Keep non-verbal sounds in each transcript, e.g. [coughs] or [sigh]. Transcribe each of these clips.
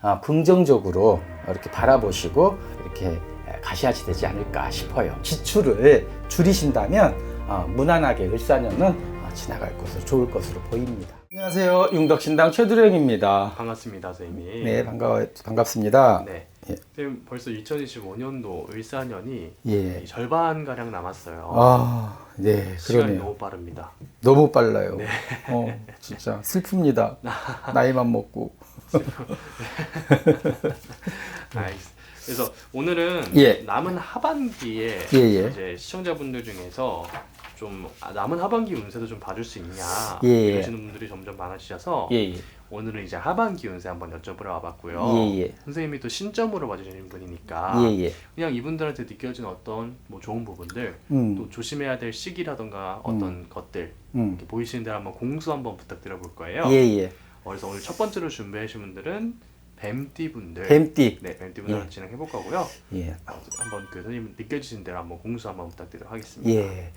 아, 긍정적으로 이렇게 바라보시고 이렇게 가셔야지 되지 않을까 싶어요. 지출을 줄이신다면 어, 무난하게 을사년은 어, 지나갈 것으로 좋을 것으로 보입니다. 안녕하세요. 융덕신당 최두령입니다. 반갑습니다, 선생님. 네, 반가 반갑습니다. 네. 예. 선생님 벌써 2025년도 을사년이 예. 절반 가량 남았어요. 아, 네, 시간이 그러네요. 너무 빠릅니다. 너무 빨라요. 어, 진짜 슬픕니다. [laughs] 나이만 먹고. 알겠습니다. 그래서 오늘은 예. 남은 하반기에 예, 예. 이제 시청자분들 중에서 좀 아, 남은 하반기 운세도 좀 봐줄 수 있냐 예, 예. 이러시는 분들이 점점 많아지셔서 예, 예. 오늘은 이제 하반기 운세 한번 여쭤보러 와봤고요. 예, 예. 선생님이 또 신점으로 봐주시는 분이니까 예, 예. 그냥 이분들한테 느껴지는 어떤 뭐 좋은 부분들 음. 또 조심해야 될 시기라던가 어떤 것들 음. 이렇게 보이시는 대로 한번 공수 한번 부탁드려 볼 거예요. 예, 예. 어, 그래서 오늘 첫 번째로 준비하신 분들은 뱀띠 분들. 뱀띠. 네, 뱀띠 분들 예. 진행해 볼 거고요. 예. 한번 그 선생님 느껴지신 대로 한번 공수 한번 부탁드리도록 하겠습니다. 예.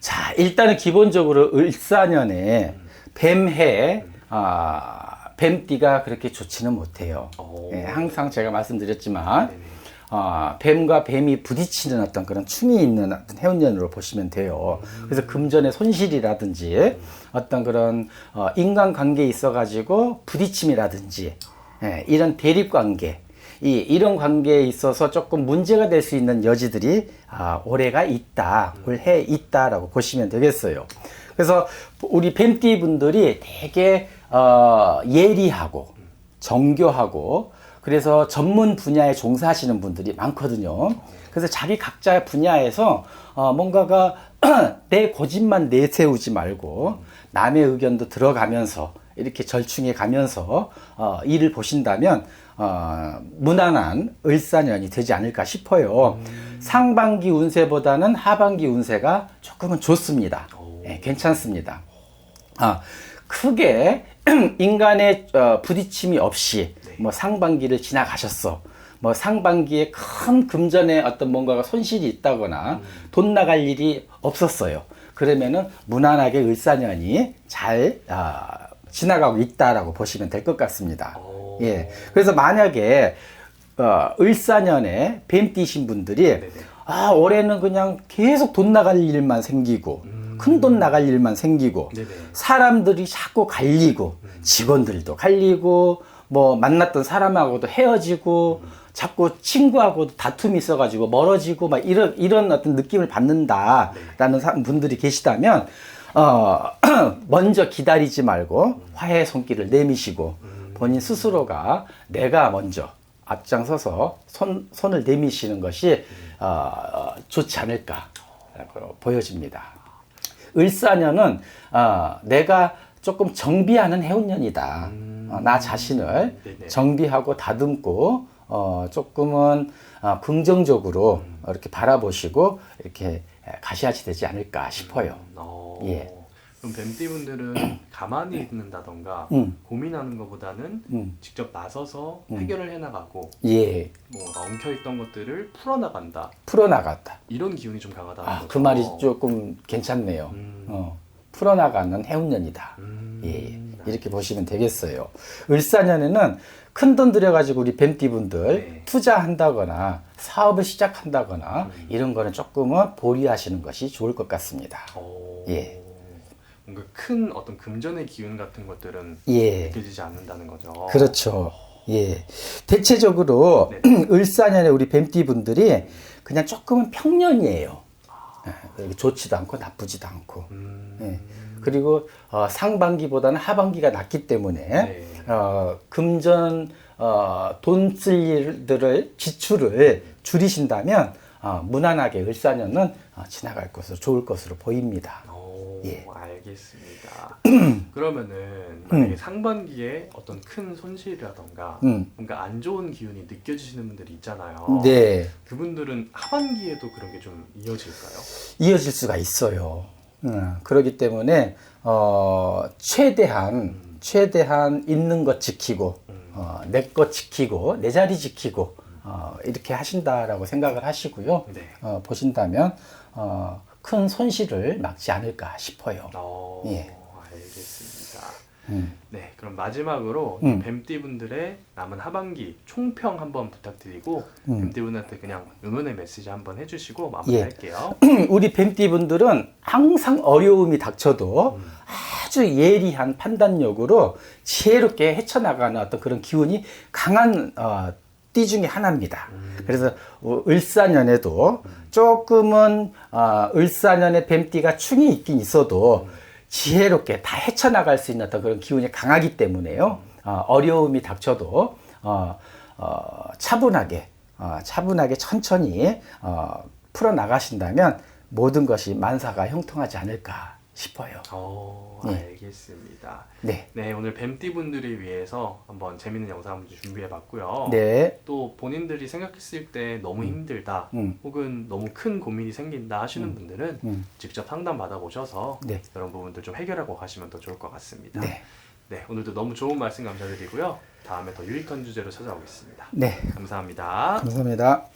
자, 일단은 기본적으로 을사년에 뱀해, 아, 뱀띠가 그렇게 좋지는 못해요. 오. 예, 항상 제가 말씀드렸지만, 네네. 아, 뱀과 뱀이 부딪히는 어떤 그런 춤이 있는 어떤 해운년으로 보시면 돼요. 그래서 금전의 손실이라든지 어떤 그런 어, 인간관계에 있어가지고 부딪힘이라든지 예, 이런 대립관계 이, 이런 관계에 있어서 조금 문제가 될 수 있는 여지들이 아, 올해가 있다, 올해 있다라고 보시면 되겠어요. 그래서 우리 뱀띠 분들이 되게 어, 예리하고 정교하고 그래서 전문 분야에 종사하시는 분들이 많거든요. 그래서 자기 각자 분야에서 어, 뭔가가 [clears throat] 내 고집만 내세우지 말고 남의 의견도 들어가면서 이렇게 절충해 가면서 어, 일을 보신다면 어, 무난한 을사년이 되지 않을까 싶어요. 상반기 운세보다는 하반기 운세가 조금은 좋습니다. 예, 괜찮습니다. 아, 크게 [clears throat] 인간의 어, 부딪힘이 없이 뭐 상반기를 지나가셨어. 뭐 상반기에 큰 금전의 어떤 뭔가가 손실이 있다거나 돈 나갈 일이 없었어요. 그러면은 무난하게 을사년이 잘 아, 지나가고 있다라고 보시면 될 것 같습니다. 오. 예. 그래서 만약에 어, 을사년에 뱀띠신 분들이 네네. 아 올해는 그냥 계속 돈 나갈 일만 생기고 큰 돈 나갈 일만 생기고 네네. 사람들이 자꾸 갈리고 직원들도 갈리고 뭐 만났던 사람하고도 헤어지고 자꾸 친구하고도 다툼이 있어가지고 멀어지고 막 이런 이런 어떤 느낌을 받는다라는 사- 분들이 계시다면 어 [clears throat] 먼저 기다리지 말고 화해 손길을 내미시고 본인 스스로가 내가 먼저 앞장서서 손 손을 내미시는 것이 어, 좋지 않을까라고 보여집니다. 을사년은 어, 내가 조금 정비하는 해운년이다. 어, 나 자신을 네네. 정비하고 다듬고 어, 조금은 어, 긍정적으로 이렇게 바라보시고 이렇게 가셔야지 되지 않을까 싶어요. 어. 예. 그럼 뱀띠 분들은 [coughs] 가만히 있는다던가 음. 고민하는 것보다는 음. 직접 나서서 해결을 해나가고 예, 뭔가 엉켜있던 것들을 풀어나간다 풀어나갔다. 이런 기운이 좀 강하다는 아, 거죠. 그 말이 조금 괜찮네요. 음. 어, 풀어나가는 해운년이다. 음. 예, 이렇게 보시면 되겠어요. 을사년에는 큰 돈 들여가지고 우리 뱀띠분들 네. 투자한다거나 사업을 시작한다거나 이런 거는 조금은 보류하시는 것이 좋을 것 같습니다. 오. 예. 뭔가 큰 어떤 금전의 기운 같은 것들은 예, 느껴지지 않는다는 거죠. 그렇죠. 예, 대체적으로 네. [clears throat] 을사년에 우리 뱀띠 분들이 그냥 조금은 평년이에요. 예, 좋지도 않고 나쁘지도 않고. 음. 예. 그리고 어, 상반기보다는 하반기가 낫기 때문에 네. 어, 금전 어, 돈쓸 일들을 지출을 줄이신다면 어, 무난하게 을사년은 어, 지나갈 것으로 좋을 것으로 보입니다. 오, 예. 알겠습니다. [clears throat] 그러면은 만약에 상반기에 어떤 큰 손실이라던가 음. 뭔가 안 좋은 기운이 느껴지시는 분들이 있잖아요. 네, 그분들은 하반기에도 그런 게 좀 이어질까요? 이어질 수가 있어요. 음, 그렇기 때문에 어, 최대한 최대한 있는 것 지키고 어, 내것 지키고 내 자리 지키고 어, 이렇게 하신다라고 생각을 하시고요. 네. 어, 보신다면 어, 큰 손실을 막지 않을까 싶어요. 어, 예. 알겠습니다. 음. 네, 그럼 마지막으로 음. 뱀띠 분들의 남은 하반기 총평 한번 부탁드리고 음. 뱀띠 분한테 그냥 응원의 메시지 한번 해주시고 예. 마무리할게요. [clears throat] 우리 뱀띠 분들은 항상 어려움이 닥쳐도 음. 아주 예리한 판단력으로 지혜롭게 헤쳐나가는 어떤 그런 기운이 강한 어, 띠 중에 하나입니다. 그래서 어, 을사년에도 조금은 어, 을사년에 뱀띠가 충이 있긴 있어도 지혜롭게 다 헤쳐나갈 수 있는 어떤 그런 기운이 강하기 때문에요. 어, 어려움이 닥쳐도 어, 어, 차분하게 어, 차분하게 천천히 어, 풀어 나가신다면 모든 것이 만사가 형통하지 않을까 싶어요. 어, 네. 알겠습니다. 네, 네, 오늘 뱀띠 분들을 위해서 한번 재밌는 영상 한번 준비해봤고요. 네, 또 본인들이 생각했을 때 너무 힘들다, 음. 혹은 너무 큰 고민이 생긴다 하시는 분들은 음. 직접 상담 받아보셔서 네. 이런 부분들 좀 해결하고 가시면 더 좋을 것 같습니다. 네, 네, 오늘도 너무 좋은 말씀 감사드리고요. 다음에 더 유익한 주제로 찾아오겠습니다. 네. 감사합니다. 감사합니다.